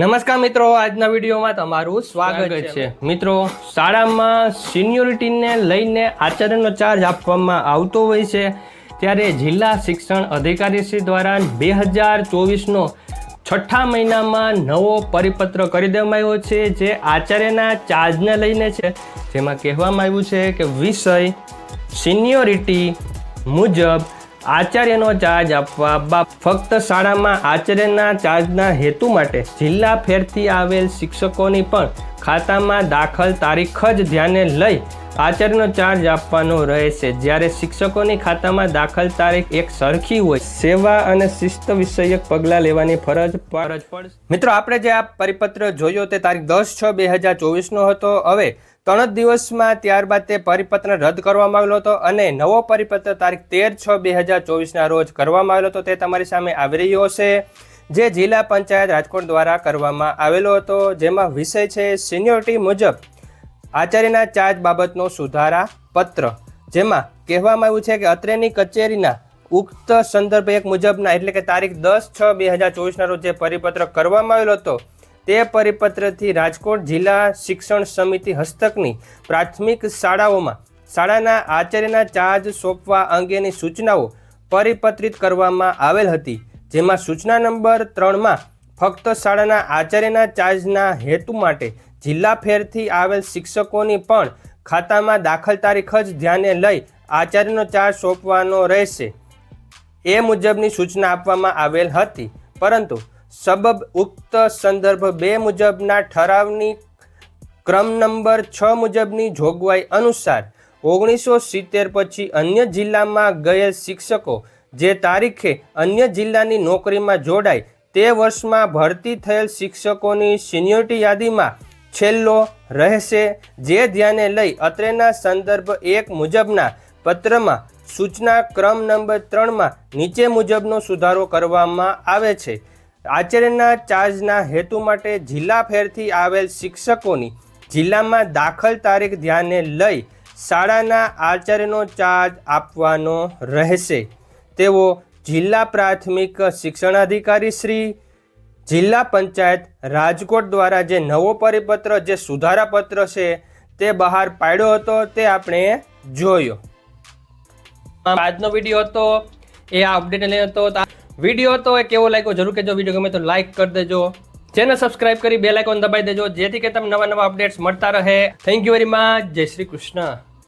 નમસ્કાર મિત્રો આજના વિડીયોમાં તમારું સ્વાગત છે. મિત્રો શાળામાં સિનિયોરિટીને લઈને આચાર્યનો ચાર્જ આપવામાં આવતો હોય છે ત્યારે જિલ્લા શિક્ષણ અધિકારીશ્રી દ્વારા બે હજાર ચોવીસનો છઠ્ઠા મહિનામાં નવો પરિપત્ર કરી દેવામાં આવ્યો છે જે આચાર્યના ચાર્જને લઈને છે. જેમાં કહેવામાં આવ્યું છે કે વિષય સિનિયોરિટી મુજબ આચાર્યનો ચાર્જ આપવા બાપ ફક્ત શાળામાં આચાર્યના ચાર્જના હેતુ માટે જિલ્લા ફેરથી આવેલ શિક્ષકોની પણ ખાતામાં દાખલ તારીખ જ ધ્યાને લઈ આચાર્યનો ચાર્જ આપવાનો રહેશે. જ્યારે શિક્ષકોની ખાતામાં દાખલ તારીખ એક સરખી હોય, સેવા અને શિસ્ત વિષયક પગલાં લેવાની ફરજ ફરજ પડશે. મિત્રો, આપણે જે આ પરિપત્ર જોયો તે તારીખ દસ છ બે હજાર ચોવીસનો હતો. હવે ત્રણ જ દિવસમાં ત્યારબાદ તે પરિપત્ર રદ કરવામાં આવેલો હતો અને નવો પરિપત્ર તારીખ તેર છ બે હજાર ચોવીસના રોજ કરવામાં આવેલો હતો. તે તમારી સામે આવી રહ્યો છે જે જિલ્લા પંચાયત રાજકોટ દ્વારા કરવામાં આવેલો હતો, જેમાં વિષય છે સિનિયોરિટી મુજબ આચાર્યના ચાર્જ બાબતનો સુધારા પત્ર. જેમાં કહેવામાં આવ્યું છે કે અત્રેની કચેરીના ઉક્ત સંદર્ભ એક મુજબના એટલે કે તારીખ દસ છ બે હજાર ચોવીસના રોજ જે પરિપત્ર કરવામાં આવેલો હતો, તે પરિપત્રથી રાજકોટ જિલ્લા શિક્ષણ સમિતિ હસ્તકની પ્રાથમિક શાળાઓમાં શાળાના આચાર્યના ચાર્જ સોંપવા અંગેની સૂચનાઓ પરિપત્રિત કરવામાં આવેલ હતી. જેમાં સૂચના નંબર ત્રણમાં ફક્ત શાળાના આચાર્યના ચાર્જના હેતુ માટે જિલ્લા ફેરથી આવેલ શિક્ષકોની પણ ખાતામાં દાખલ તારીખ જ ધ્યાને લઈ આચાર્યનો ચાર્જ સોંપવાનો રહેશે. એ મુજબની સૂચના આપવામાં આવેલ હતી. પરંતુ સબબ ઉક્ત સંદર્ભ બે મુજબના ઠરાવની ક્રમ નંબર છ મુજબની જોગવાઈ અનુસાર ઓગણીસો સિત્તેર પછી અન્ય જિલ્લામાં ગયેલ શિક્ષકો જે તારીખે અન્ય જિલ્લાની નોકરીમાં જોડાય તે વર્ષમાં ભરતી થયેલ શિક્ષકોની સિનિયોરિટી યાદીમાં છેલ્લો રહેશે, જે ધ્યાને લઈ અત્રેના સંદર્ભ એક મુજબના પત્રમાં સૂચના ક્રમ નંબર ત્રણમાં નીચે મુજબનો સુધારો કરવામાં આવે છે. આચાર્યના ચાર્જના હેતુ માટે જિલ્લા ફેરથી આવેલ શિક્ષકોની જિલ્લામાં દાખલ તારીખ ધ્યાને લઈ શાળાના આચાર્યનો ચાર્જ આપવાનો રહેશે. તેવો જિલ્લા પ્રાથમિક શિક્ષણાધિકારી શ્રી, જિલ્લા પંચાયત રાજકોટ દ્વારા જે નવો પરિપત્ર, જે સુધારા પત્ર છે તે બહાર પાડ્યો હતો તે આપણે જોયો. આજનો વીડિયો હતો એ આ અપડેટ લઈને હતો. વીડિયો હતો એ કેવો લાગ્યો જરૂર કહેજો. વીડિયો ગમે તો લાઈક કરી દેજો. ચેનલ સબસ્ક્રાઇબ કરી બે લાઇકોન દબાઈ દેજો જેથી કે તમને નવા નવા અપડેટ્સ મળતા રહે. થેન્ક યુ વેરી મચ જય શ્રી કૃષ્ણ.